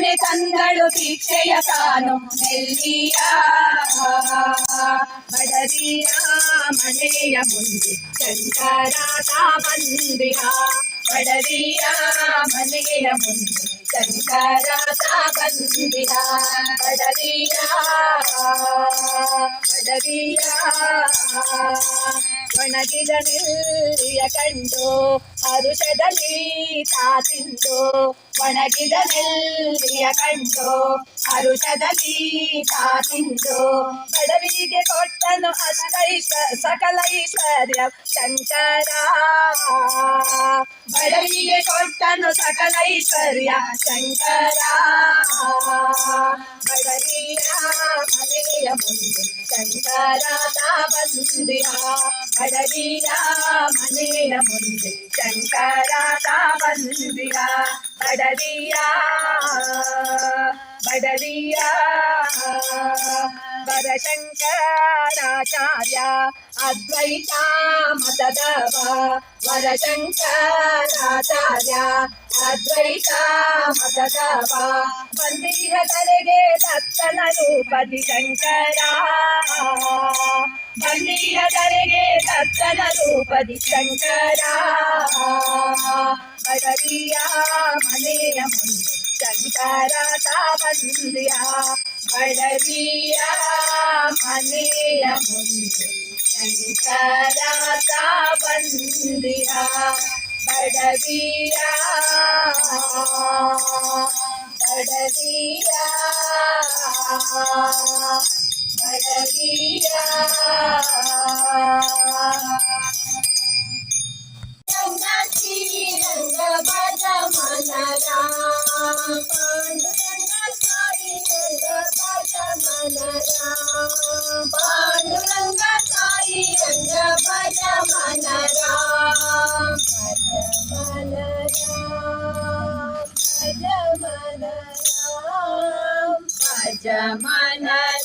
ಮನೆ ತಂದಳು ಭಿಕ್ಷೆಯ ತಾನು ಮೆಲ್ಲಿಯ ಬಡವಿಯ ಮನೆಯ ಮುಂದೆ ಶಂಕರಾತ ಬಂದಿರ ಬಡವಿಯ ಮನೆಯ ಮುಂದೆ ಶಂಕರಾತ ಬಂದಿರ ಬಡವಿಯ ಬಡವಿಯ ಒಣಗಿದ ನೆಲ್ಲಿಯ ಕಂಡು ಹರುಷದಲ್ಲಿ ತಾತಿಂದು ಒಣಗಿದ ನೆಲ್ಲಿಯ ಕಂಡು ಹರುಷದಲ್ಲಿ ತಾತಿಂದು ಬಡವಿಗೆ ಕೊಟ್ಟನು ಅಷ್ಟೈಶ್ವ, ಸಕಲ ಐಶ್ವರ್ಯ ಶಂಕರ. ಬಡವಿಗೆ ಕೊಟ್ಟನು ಸಕಲ ಐಶ್ವರ್ಯ ಶಂಕರ. ಬಡವಿಯ ಮನೆಯ ಮುಂದೆ ಶಂಕರ ಬಂದಿರ ಬಡವಿಯ ಮನೆಯ దిగంబర శంకరాచార్య అద్వైతా మతదవ వర శంకరాచార్య అద్వైతా మతదవ మందిర తరగే దత్తన రూపతి శంకరా. మందిర తరగే దత్తన రూపతి శంకరా. బడరియా మనేయ శంకరా తా படவியா மலைய முந்து சங்கரதா பந்தியா படவியா படவியா படவியா ரங்க பத மனரா Bhajamana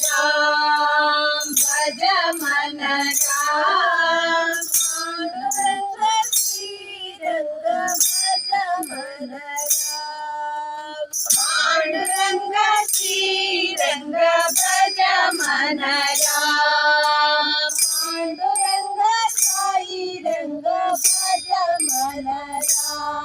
Ram, Bhajamana Ram, Manara, Manara, Manara,